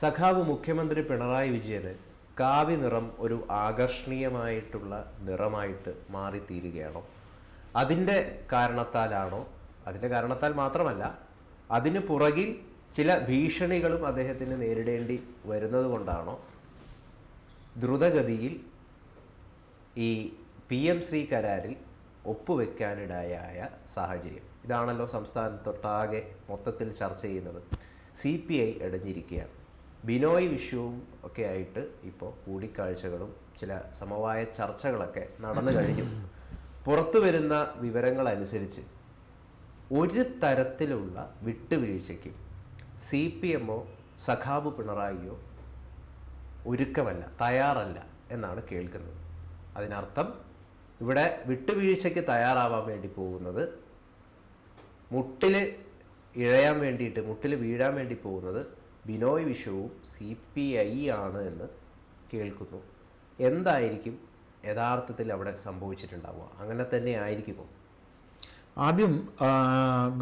സഖാവ് മുഖ്യമന്ത്രി പിണറായി വിജയന് കാവി നിറം ഒരു ആകർഷണീയമായിട്ടുള്ള നിറമായിട്ട് മാറിത്തീരുകയാണോ? അതിന്റെ കാരണത്താലാണോ? അതിന്റെ കാരണത്താൽ മാത്രമല്ല അതിന് പുറകിൽ ചില ഭീഷണികളും അദ്ദേഹത്തിന് നേരിടേണ്ടി വരുന്നത് കൊണ്ടാണോ ദ്രുതഗതിയിൽ ഈ പി എം സി കരാറിൽ ഒപ്പുവെക്കാനിടയായ സാഹചര്യം? ഇതാണല്ലോ സംസ്ഥാനത്തൊട്ടാകെ മൊത്തത്തിൽ ചർച്ച ചെയ്യുന്നത്. സി പി ഐ ഇടഞ്ഞിരിക്കുകയാണ് ബിനോയ് വിഷുവും ഒക്കെ ആയിട്ട് ഇപ്പോൾ കൂടിക്കാഴ്ചകളും ചില സമവായ ചർച്ചകളൊക്കെ നടന്നു കഴിഞ്ഞു. പുറത്തു വരുന്ന വിവരങ്ങളനുസരിച്ച് ഒരു തരത്തിലുള്ള വിട്ടുവീഴ്ചയ്ക്കും സി പി എമ്മോ സഖാബ് പിണറായിയോ ഒരുക്കമല്ല തയ്യാറല്ല എന്നാണ് കേൾക്കുന്നത്. അതിനർത്ഥം ഇവിടെ വിട്ടുവീഴ്ചയ്ക്ക് തയ്യാറാവാൻ വേണ്ടി പോകുന്നത് മുട്ടിൽ ഇഴയാൻ വേണ്ടിയിട്ട് മുട്ടിൽ വീഴാൻ വേണ്ടി പോകുന്നത് ബിനോയ് വിശ്വവും സി പി ഐ ആണ് എന്ന് കേൾക്കുന്നു. എന്തായിരിക്കും യഥാർത്ഥത്തിൽ അവിടെ സംഭവിച്ചിട്ടുണ്ടാവുക? അങ്ങനെ തന്നെ ആയിരിക്കുമോ? ആദ്യം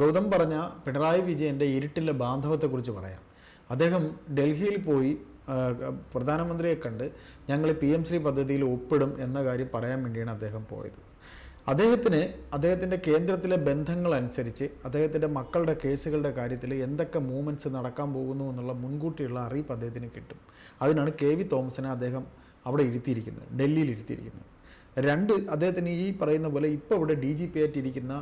ഗൗതം പറഞ്ഞ പിണറായി വിജയന്റെ ഇരുട്ടിലെ ബാന്ധവത്തെക്കുറിച്ച് പറയാം. അദ്ദേഹം ഡൽഹിയിൽ പോയി പ്രധാനമന്ത്രിയെ കണ്ട് ഞങ്ങൾ പി എം ശ്രീ പദ്ധതിയിൽ ഒപ്പിടും എന്ന കാര്യം പറയാൻ വേണ്ടിയാണ് അദ്ദേഹം പോയത്. അദ്ദേഹത്തിന് അദ്ദേഹത്തിന്റെ കേന്ദ്രത്തിലെ ബന്ധങ്ങൾ അനുസരിച്ച് അദ്ദേഹത്തിന്റെ മക്കളുടെ കേസുകളുടെ കാര്യത്തിൽ എന്തൊക്കെ മൂവ്മെന്റ്സ് നടക്കാൻ പോകുന്നു എന്നുള്ള മുൻകൂട്ടിയുള്ള അറിയിപ്പ് അദ്ദേഹത്തിന് കിട്ടും. അതിനാണ് കെ വി തോമസിനെ അദ്ദേഹം അവിടെ ഇരുത്തിയിരിക്കുന്നത് ഡൽഹിയിൽ ഇരുത്തിയിരിക്കുന്നത്. രണ്ട് അദ്ദേഹത്തിന് ഈ പറയുന്ന പോലെ ഇപ്പോൾ ഇവിടെ ഡി ജി പി ആയിട്ടിരിക്കുന്ന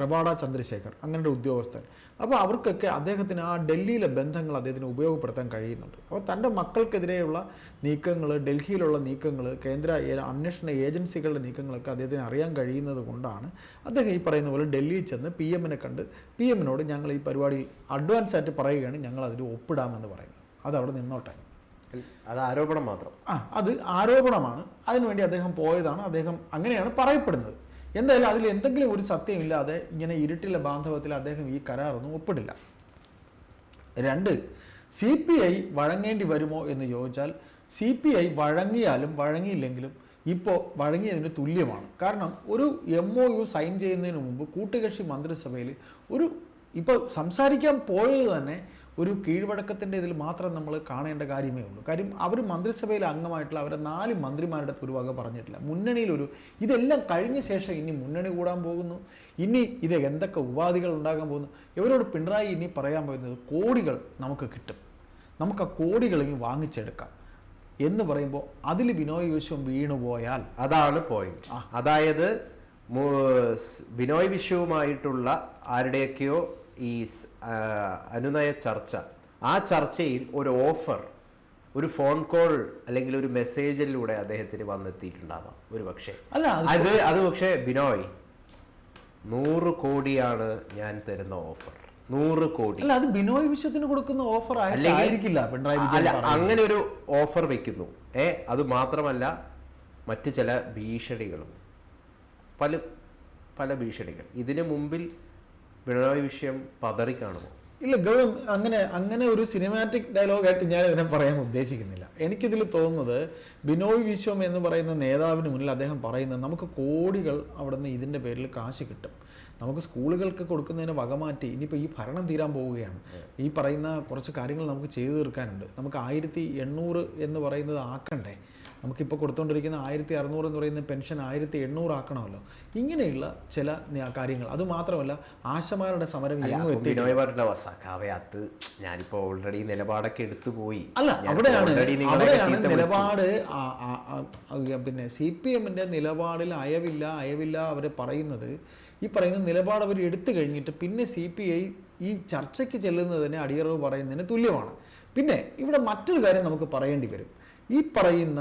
റവാഡ ചന്ദ്രശേഖർ അങ്ങനെ ഒരു ഉദ്യോഗസ്ഥൻ. അപ്പോൾ അവർക്കൊക്കെ അദ്ദേഹത്തിന് ആ ഡൽഹിയിലെ ബന്ധങ്ങൾ അദ്ദേഹത്തിന് ഉപയോഗപ്പെടുത്താൻ കഴിയുന്നുണ്ട്. അപ്പോൾ തന്റെ മക്കൾക്കെതിരെയുള്ള നീക്കങ്ങൾ ഡൽഹിയിലുള്ള നീക്കങ്ങൾ കേന്ദ്ര അന്വേഷണ ഏജൻസികളുടെ നീക്കങ്ങളൊക്കെ അദ്ദേഹത്തിന് അറിയാൻ കഴിയുന്നത് കൊണ്ടാണ് അദ്ദേഹം ഈ പറയുന്ന പോലെ ഡൽഹിയിൽ ചെന്ന് പി എമ്മിനെ കണ്ട് പി എമ്മിനോട് ഞങ്ങൾ ഈ പരിപാടി അഡ്വാൻസ് ആയിട്ട് പറയുകയാണ് ഞങ്ങൾ അതിൽ ഒപ്പിടാമെന്ന് പറയുന്നത്. അതവിടെ നിന്നോട്ടെ. അത് ആരോപണം മാത്രം. ആ അത് ആരോപണമാണ്. അതിനുവേണ്ടി അദ്ദേഹം പോയതാണ്. അദ്ദേഹം അങ്ങനെയാണ് പറയപ്പെടുന്നത്. എന്തായാലും അതിൽ എന്തെങ്കിലും ഒരു സത്യമില്ലാതെ ഇങ്ങനെ ഇരുട്ടിലെ ബാന്ധവത്തിൽ അദ്ദേഹം ഈ കരാറൊന്നും ഒപ്പിടില്ല. രണ്ട് സി പി ഐ വഴങ്ങേണ്ടി വരുമോ എന്ന് ചോദിച്ചാൽ സി പി ഐ വഴങ്ങിയാലും വഴങ്ങിയില്ലെങ്കിലും ഇപ്പോൾ വഴങ്ങിയതിന് തുല്യമാണ്. കാരണം ഒരു എം ഒ യു സൈൻ ചെയ്യുന്നതിന് മുമ്പ് കൂട്ടുകക്ഷി മന്ത്രിസഭയിൽ ഒരു ഇപ്പോൾ സംസാരിക്കാൻ പോയത് തന്നെ ഒരു കീഴ്വഴക്കത്തിന്റെ ഇതിൽ മാത്രം നമ്മൾ കാണേണ്ട കാര്യമേ ഉള്ളൂ. കാര്യം അവർ മന്ത്രിസഭയിലെ അംഗമായിട്ടുള്ള അവരെ നാല് മന്ത്രിമാരുടെ ഒരു വക പറഞ്ഞിട്ടില്ല. മുന്നണിയിലൊരു ഇതെല്ലാം കഴിഞ്ഞ ശേഷം ഇനി മുന്നണി കൂടാൻ പോകുന്നു. ഇനി ഇത് എന്തൊക്കെ ഉപാധികൾ ഉണ്ടാകാൻ പോകുന്നു. ഇവരോട് പിണറായി ഇനി പറയാൻ പോകുന്നത് കോടികൾ നമുക്ക് കിട്ടും. നമുക്ക് ആ കോടികൾ ഇനി വാങ്ങിച്ചെടുക്കാം എന്ന് പറയുമ്പോൾ അതിൽ ബിനോയ് വിശ്വം വീണുപോയാൽ അതാണ് പോയിന്റ് അതായത് ബിനോയ് വിശ്വവുമായിട്ടുള്ള ആരുടെയൊക്കെയോ ഈ അനുനയ ചർച്ച. ആ ചർച്ചയിൽ ഒരു ഓഫർ ഒരു ഫോൺ കോൾ അല്ലെങ്കിൽ ഒരു മെസ്സേജിലൂടെ അദ്ദേഹത്തിന് വന്നെത്തിയിട്ടുണ്ടാവാം. ഒരു പക്ഷേ. അല്ല അത് അത് പക്ഷേ ബിനോയ് നൂറ് കോടിയാണ് ഞാൻ തരുന്ന ഓഫർ. നൂറ് കോടി. അല്ല അത് ബിനോയ് വിശ്വത്തിന് കൊടുക്കുന്ന ഓഫർ ആയിരിക്കില്ല പിണറായി അല്ല അങ്ങനെ ഒരു ഓഫർ വെക്കുന്നു. ഏ അത് മാത്രമല്ല മറ്റ് ചില ഭീഷണികളും. പല പല ഭീഷണികൾ. ഇതിനു മുമ്പിൽ പിണറായി വിഷയം പതറിക്കാണുമോ ഇല്ല ഗൗതം അങ്ങനെ അങ്ങനെ ഒരു സിനിമാറ്റിക് ഡയലോഗായിട്ട് ഞാൻ ഇതിനെ പറയാൻ ഉദ്ദേശിക്കുന്നില്ല. എനിക്കിതിൽ തോന്നുന്നത് ബിനോയ് വിശ്വം എന്ന് പറയുന്ന നേതാവിന് മുന്നിൽ അദ്ദേഹം പറയുന്നത് നമുക്ക് കോടികൾ അവിടെ നിന്ന് ഇതിന്റെ പേരിൽ കാശ് കിട്ടും. നമുക്ക് സ്കൂളുകൾക്ക് കൊടുക്കുന്നതിന് വകമാറ്റി ഇനിയിപ്പോൾ ഈ ഭരണം തീരാൻ പോവുകയാണ്. ഈ പറയുന്ന കുറച്ച് കാര്യങ്ങൾ നമുക്ക് ചെയ്തു തീർക്കാനുണ്ട്. നമുക്ക് ആയിരത്തി എണ്ണൂറ് എന്ന് പറയുന്നത് ആക്കണ്ടേ? നമുക്കിപ്പോൾ കൊടുത്തുകൊണ്ടിരിക്കുന്ന ആയിരത്തി അറുന്നൂറ് എന്ന് പറയുന്ന പെൻഷൻ ആയിരത്തി എണ്ണൂറ് ആക്കണമല്ലോ. ഇങ്ങനെയുള്ള ചില കാര്യങ്ങൾ. അത് മാത്രമല്ല ആശമാരുടെ സമരം അല്ല, എങ്ങും അപ്പോൾ എത്തി ബിനോയ് പറഞ്ഞ സഖാവെ ഞാനിപ്പോ ഓൾറെഡി നിലപാടൊക്കെ എടുത്തു പോയി. അല്ല അവിടെയാണ് അവിടെയാണ് നിലപാട് പിന്നെ സി പി എമ്മിന്റെ നിലപാടിൽ അയവില്ല അയവില്ല അവർ പറയുന്നത്. ഈ പറയുന്ന നിലപാട് അവർ എടുത്തു കഴിഞ്ഞിട്ട് പിന്നെ സി പി ഐ ഈ ചർച്ചയ്ക്ക് ചെല്ലുന്നതിന് അടിയറവ് പറയുന്നതിന് തുല്യമാണ്. പിന്നെ ഇവിടെ മറ്റൊരു കാര്യം നമുക്ക് പറയേണ്ടി വരും. ഈ പറയുന്ന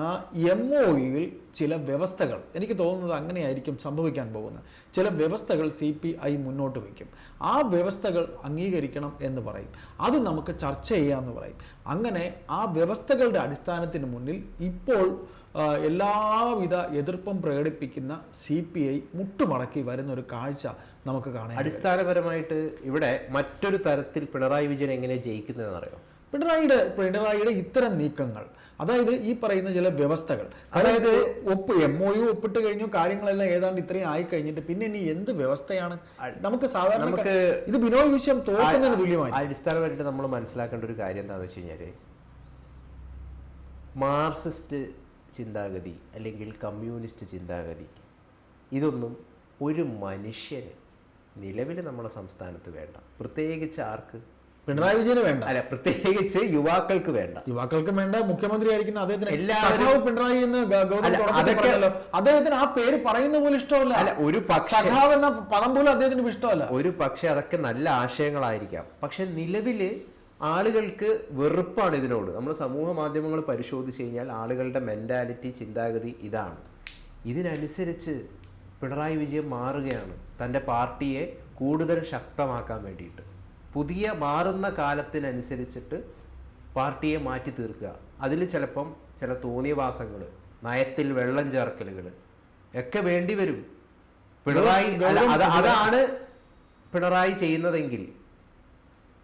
എം ഒ യുയിൽ ചില വ്യവസ്ഥകൾ എനിക്ക് തോന്നുന്നത് അങ്ങനെയായിരിക്കും സംഭവിക്കാൻ പോകുന്നത്. ചില വ്യവസ്ഥകൾ സി പി ഐ മുന്നോട്ട് വയ്ക്കും. ആ വ്യവസ്ഥകൾ അംഗീകരിക്കണം എന്ന് പറയും. അത് നമുക്ക് ചർച്ച ചെയ്യാമെന്ന് പറയും. അങ്ങനെ ആ വ്യവസ്ഥകളുടെ അടിസ്ഥാനത്തിന് മുന്നിൽ ഇപ്പോൾ എല്ലാവിധ എതിർപ്പും പ്രകടിപ്പിക്കുന്ന സി പി ഐ മുട്ടുമടക്കി വരുന്ന ഒരു കാഴ്ച നമുക്ക് കാണാം. അടിസ്ഥാനപരമായിട്ട് ഇവിടെ മറ്റൊരു തരത്തിൽ പിണറായി വിജയൻ എങ്ങനെ ജയിക്കുന്നതെന്ന് അറിയോ? പിണറായിയുടെ പിണറായിയുടെ ഇത്തരം നീക്കങ്ങൾ അതായത് ഈ പറയുന്ന ചില വ്യവസ്ഥകൾ. അതായത് ഒപ്പ് എം ഒ യു ഒപ്പിട്ട് കഴിഞ്ഞു കാര്യങ്ങളെല്ലാം ഏതാണ്ട് ഇത്രയും ആയി കഴിഞ്ഞിട്ട് പിന്നെ ഇനി എന്ത് വ്യവസ്ഥയാണ്? നമുക്ക് സാധാരണ നമുക്ക് ഇത് ബിനോയ് വിഷയം തോക്കുന്നതിന് തുല്യമായി അടിസ്ഥാനമായിട്ട് നമ്മൾ മനസ്സിലാക്കേണ്ട ഒരു കാര്യം എന്താണെന്ന് വെച്ച് കഴിഞ്ഞാൽ മാർസിസ്റ്റ് ചിന്താഗതി അല്ലെങ്കിൽ കമ്മ്യൂണിസ്റ്റ് ചിന്താഗതി ഇതൊന്നും ഒരു മനുഷ്യന് നിലവിൽ നമ്മുടെ സംസ്ഥാനത്ത് വേണ്ട. പ്രത്യേകിച്ച് ആർക്ക്? പിണറായി വിജയന് വേണ്ട. അല്ല പ്രത്യേകിച്ച് യുവാക്കൾക്ക് വേണ്ട. യുവാക്കൾക്കും വേണ്ട മുഖ്യമന്ത്രി ആയിരിക്കുന്ന അദ്ദേഹത്തിന് എല്ലാവരും- പിണറായി എന്ന് ഗൗതം. അദ്ദേഹത്തിന് ആ പേര് പറയുന്ന പോലും ഇഷ്ടമല്ല. അല്ല ഒരു സഖാവ് എന്ന പദം പോലും അദ്ദേഹത്തിന് ഇഷ്ടമല്ല. ഒരു പക്ഷെ അതൊക്കെ നല്ല ആശയങ്ങളായിരിക്കാം. പക്ഷെ നിലവിൽ ആളുകൾക്ക് വെറുപ്പാണ് ഇതിനോട്. നമ്മൾ സമൂഹ മാധ്യമങ്ങൾ പരിശോധിച്ച് കഴിഞ്ഞാൽ ആളുകളുടെ മെന്റാലിറ്റി ചിന്താഗതി ഇതാണ്. ഇതിനനുസരിച്ച് പിണറായി വിജയൻ മാറുകയാണ്. തന്റെ പാർട്ടിയെ കൂടുതൽ ശക്തമാക്കാൻ വേണ്ടിയിട്ട്. പുതിയ മാറുന്ന കാലത്തിനനുസരിച്ചിട്ട് പാർട്ടിയെ മാറ്റി തീർക്കുക. അതിൽ ചിലപ്പം ചില തോന്നിയവാസങ്ങൾ നയത്തിൽ വെള്ളം ചേർക്കലുകൾ ഒക്കെ വേണ്ടി വരും. പിണറായി അതാണ് പിണറായി ചെയ്യുന്നതെങ്കിൽ.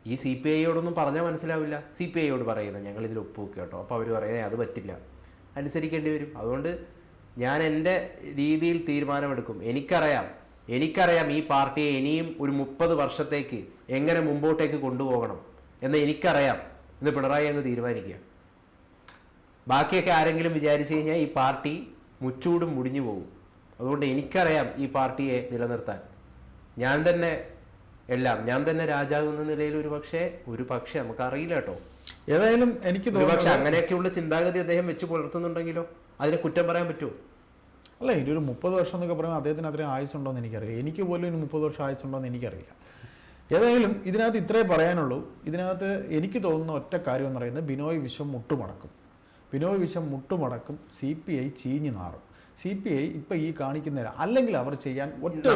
ഈ സി പി ഐയോടൊന്നും പറഞ്ഞാൽ മനസ്സിലാവില്ല. സി പി ഐയോട് പറയുന്നത് ഞങ്ങൾ ഇതിൽ ഒപ്പുവെക്കുക കേട്ടോ. അപ്പോൾ അവർ പറയുന്നത് അത് പറ്റില്ല. അനുസരിക്കേണ്ടി വരും. അതുകൊണ്ട് ഞാൻ എന്റെ രീതിയിൽ തീരുമാനമെടുക്കും. എനിക്കറിയാം എനിക്കറിയാം ഈ പാർട്ടിയെ ഇനിയും ഒരു മുപ്പത് വർഷത്തേക്ക് എങ്ങനെ മുമ്പോട്ടേക്ക് കൊണ്ടുപോകണം എന്ന് എനിക്കറിയാം എന്ന് പിണറായി അങ്ങ് തീരുമാനിക്കുക. ബാക്കിയൊക്കെ ആരെങ്കിലും വിചാരിച്ചു കഴിഞ്ഞാൽ ഈ പാർട്ടി മുച്ചൂടും മുടിഞ്ഞു പോകും. അതുകൊണ്ട് എനിക്കറിയാം ഈ പാർട്ടിയെ നിലനിർത്താൻ. ഞാൻ തന്നെ എല്ലാം ഞാൻ തന്നെ രാജാവ് എന്ന നിലയിൽ ഒരു പക്ഷേ ഒരു പക്ഷേ നമുക്കറിയില്ല കേട്ടോ. ഏതായാലും എനിക്ക് പക്ഷെ അങ്ങനെയൊക്കെയുള്ള ചിന്താഗതി അദ്ദേഹം വെച്ച് പുലർത്തുന്നുണ്ടെങ്കിലോ? അതിനെ കുറ്റം പറയാൻ പറ്റുമോ? അല്ല ഇനി ഒരു മുപ്പത് വർഷം എന്നൊക്കെ പറയുമ്പോൾ അദ്ദേഹത്തിന് അത്രയും ആയുസുണ്ടോ എന്ന് എനിക്കറിയില്ല. എനിക്ക് പോലും ഇനി മുപ്പത് വർഷം ആയുസുണ്ടോ എന്ന് എനിക്കറിയില്ല. ഏതായാലും ഇതിനകത്ത് ഇത്രേ പറയാനുള്ളൂ. ഇതിനകത്ത് എനിക്ക് തോന്നുന്ന ഒറ്റ കാര്യം എന്ന് പറയുന്നത് ബിനോയ് വിശ്വം മുട്ടുമടക്കും. ബിനോയ് വിശ്വം മുട്ടുമടക്കും സി പി ഐ ചീഞ്ഞു നാറും. സി പി ഐ ഇപ്പൊ ഈ കാണിക്കുന്ന അല്ലെങ്കിൽ അവർ ചെയ്യാൻ ഒറ്റ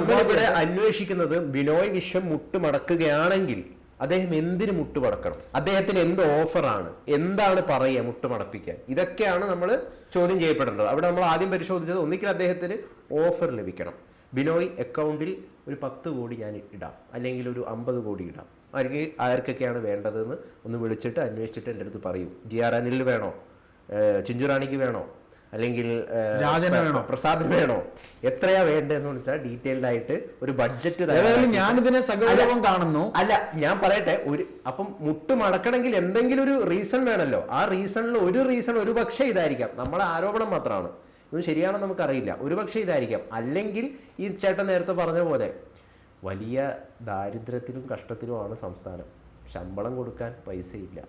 അന്വേഷിക്കുന്നത് ബിനോയ് വിശ്വം മുട്ടുമടക്കുകയാണെങ്കിൽ അദ്ദേഹം എന്തിന് മുട്ടുമടക്കണം അദ്ദേഹത്തിന് എന്ത് ഓഫറാണ്? എന്താണ് പറയുക മുട്ടുമടപ്പിക്കാൻ? ഇതൊക്കെയാണ് നമ്മൾ ചോദ്യം ചെയ്യപ്പെടേണ്ടത്. അവിടെ നമ്മൾ ആദ്യം പരിശോധിച്ചത് ഒന്നിക്കൽ അദ്ദേഹത്തിന് ഓഫർ ലഭിക്കണം. ബിനോയ് അക്കൗണ്ടിൽ ഒരു പത്ത് കോടി ഞാൻ ഇടാം. അല്ലെങ്കിൽ ഒരു അമ്പത് കോടി ഇടാം. അല്ലെങ്കിൽ ആർക്കൊക്കെയാണ് വേണ്ടതെന്ന് ഒന്ന് വിളിച്ചിട്ട് അന്വേഷിച്ചിട്ട് എന്റെ അടുത്ത് പറയും. ജി ആർ അനിലിന് വേണോ? ചിഞ്ചുറാണിക്ക് വേണോ? അല്ലെങ്കിൽ ഏഹ്, വേണോ? എത്രയാ വേണ്ടതെന്ന് വെച്ചാൽ ഡീറ്റെയിൽഡ് ആയിട്ട് ഒരു ബഡ്ജറ്റ് ഞാൻ ഞാനിതിനെ സഗൗരവം കാണുന്നു. അല്ല ഞാൻ പറയട്ടെ ഒരു അപ്പം മുട്ട് മടക്കണമെങ്കിൽ എന്തെങ്കിലും ഒരു റീസൺ വേണമല്ലോ ആ റീസണിൽ ഒരു റീസൺ ഒരു പക്ഷേ ഇതായിരിക്കാം. നമ്മളെ ആരോപണം മാത്രമാണ്. ഇത് ശരിയാണെന്ന് നമുക്കറിയില്ല. ഒരു പക്ഷേ ഇതായിരിക്കാം. അല്ലെങ്കിൽ ഈ ചേട്ടൻ നേരത്തെ പറഞ്ഞ പോലെ വലിയ ദാരിദ്ര്യത്തിലും കഷ്ടത്തിലുമാണ് സംസ്ഥാനം. ശമ്പളം കൊടുക്കാൻ പൈസയില്ല.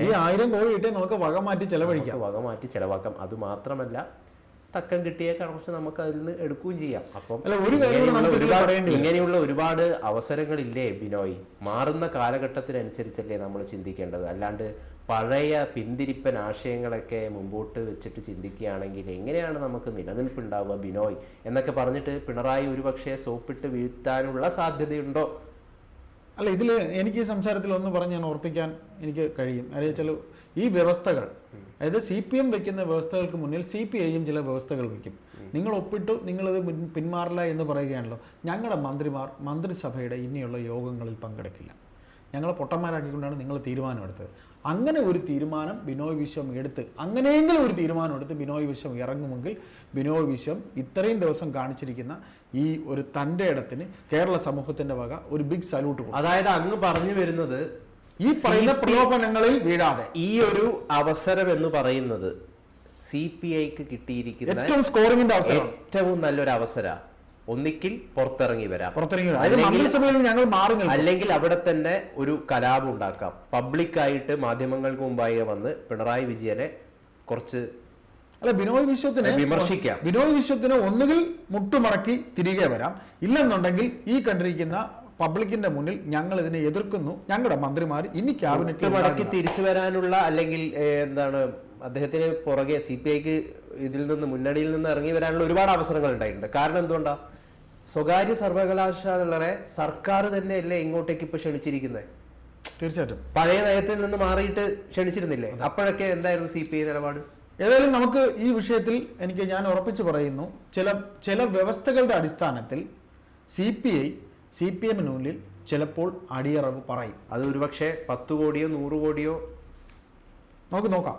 ഈ ആയിരം കോടി കിട്ടിയാൽ നമുക്ക് വക മാറ്റി ചെലവഴിക്കാം. വക മാറ്റി ചെലവാക്കാം. അത് മാത്രമല്ല തക്കം കിട്ടിയ കണക്ഷൻ നമുക്ക് അതിൽ നിന്ന് എടുക്കുകയും ചെയ്യാം. അപ്പം ഒരുപാട് ഇങ്ങനെയുള്ള ഒരുപാട് അവസരങ്ങളില്ലേ ബിനോയ്? മാറുന്ന കാലഘട്ടത്തിനനുസരിച്ചല്ലേ നമ്മൾ ചിന്തിക്കേണ്ടത്. അല്ലാണ്ട് പഴയ പിന്തിരിപ്പൻ ആശയങ്ങളൊക്കെ മുമ്പോട്ട് വെച്ചിട്ട് ചിന്തിക്കുകയാണെങ്കിൽ എങ്ങനെയാണ് നമുക്ക് നിലനിൽപ്പുണ്ടാവുക ബിനോയ്? എന്നൊക്കെ പറഞ്ഞിട്ട് പിണറായി ഒരുപക്ഷെ സോപ്പിട്ട് വീഴ്ത്താനുള്ള സാധ്യതയുണ്ടോ? അല്ല ഇതിൽ എനിക്ക് ഈ സംസാരത്തിൽ ഒന്ന് പറഞ്ഞ് ഞാൻ ഓർപ്പിക്കാൻ എനിക്ക് കഴിയും. അതായത് ചില ഈ വ്യവസ്ഥകൾ അതായത് സി പി എം വെക്കുന്ന വ്യവസ്ഥകൾക്ക് മുന്നിൽ സി പി ഐയും ചില വ്യവസ്ഥകൾ വെക്കും. നിങ്ങൾ ഒപ്പിട്ടു നിങ്ങളത് പിന്മാറില്ല എന്ന് പറയുകയാണല്ലോ. ഞങ്ങളുടെ മന്ത്രിമാർ മന്ത്രിസഭയുടെ ഇനിയുള്ള യോഗങ്ങളിൽ പങ്കെടുക്കില്ല. ഞങ്ങളെ പൊട്ടന്മാരാക്കിക്കൊണ്ടാണ് നിങ്ങൾ തീരുമാനമെടുത്തത്. അങ്ങനെ ഒരു തീരുമാനം ബിനോയ് വിശ്വം എടുത്ത് അങ്ങനെയെങ്കിലും ഒരു തീരുമാനം എടുത്ത് ബിനോയ് വിശ്വം ഇറങ്ങുമെങ്കിൽ ബിനോയ് വിശ്വം ഇത്രയും ദിവസം കാണിച്ചിരിക്കുന്ന ഈ ഒരു തന്റെ ഇടത്തിന് കേരള സമൂഹത്തിന്റെ വക ഒരു ബിഗ് സല്യൂട്ട് അതായത് അങ്ങ് പറഞ്ഞു വരുന്നത് ഈ പറയുന്ന പ്രലോഭനങ്ങളിൽ വീഴാതെ. ഈ ഒരു അവസരം എന്ന് പറയുന്നത് സി പി ഐക്ക് കിട്ടിയിരിക്കുന്ന ഏറ്റവും സ്കോറിംഗിന്റെ അവസരം. ഏറ്റവും നല്ലൊരു അവസര ഒന്നിക്കിൽ പുറത്തിറങ്ങി വരാം. പുറത്തിറങ്ങി മന്ത്രിസഭയിൽ ഞങ്ങൾ മാറി അല്ലെങ്കിൽ അവിടെ തന്നെ ഒരു കലാപം ഉണ്ടാക്കാം. പബ്ലിക്കായിട്ട് മാധ്യമങ്ങൾക്ക് മുമ്പായി വന്ന് പിണറായി വിജയനെ കുറച്ച് അല്ല ബിനോയ് വിശ്വത്തിനെ വിമർശിക്കാം. ബിനോയ് വിശ്വത്തിന് ഒന്നുകിൽ മുട്ടുമടക്കി തിരികെ വരാം. ഇല്ലെന്നുണ്ടെങ്കിൽ ഈ കണ്ടിരിക്കുന്ന പബ്ലിക്കിന്റെ മുന്നിൽ ഞങ്ങൾ ഇതിനെ എതിർക്കുന്നു. ഞങ്ങളുടെ മന്ത്രിമാർ ഇനി ക്യാബിനറ്റ് മടക്കി തിരിച്ചു വരാനുള്ള അല്ലെങ്കിൽ എന്താണ് അദ്ദേഹത്തിന് പുറകെ സി പി ഐക്ക് ഇതിൽ നിന്ന് മുന്നണിയിൽ നിന്ന് ഇറങ്ങി വരാനുള്ള ഒരുപാട് അവസരങ്ങൾ ഉണ്ടായിട്ടുണ്ട്. കാരണം എന്തുകൊണ്ടാ? സ്വകാര്യ സർവകലാശാലകളെ സർക്കാർ തന്നെയല്ലേ ഇങ്ങോട്ടേക്ക് ഇപ്പൊ ക്ഷണിച്ചിരിക്കുന്നത് തീർച്ചയായിട്ടും. പഴയ നയത്തിൽ നിന്ന് മാറിയിട്ട് ക്ഷണിച്ചിരുന്നില്ലേ? അപ്പോഴൊക്കെ എന്തായിരുന്നു സി പി ഐ നിലപാട്? ഏതായാലും നമുക്ക് ഈ വിഷയത്തിൽ എനിക്ക് ഞാൻ ഉറപ്പിച്ചു പറയുന്നു ചില ചില വ്യവസ്ഥകളുടെ അടിസ്ഥാനത്തിൽ C P I C P എമ്മിനുള്ളിൽ ചിലപ്പോൾ അടിയറവ് പറയും. അത് ഒരുപക്ഷെ പത്ത് കോടിയോ നൂറ് കോടിയോ നമുക്ക് നോക്കാം.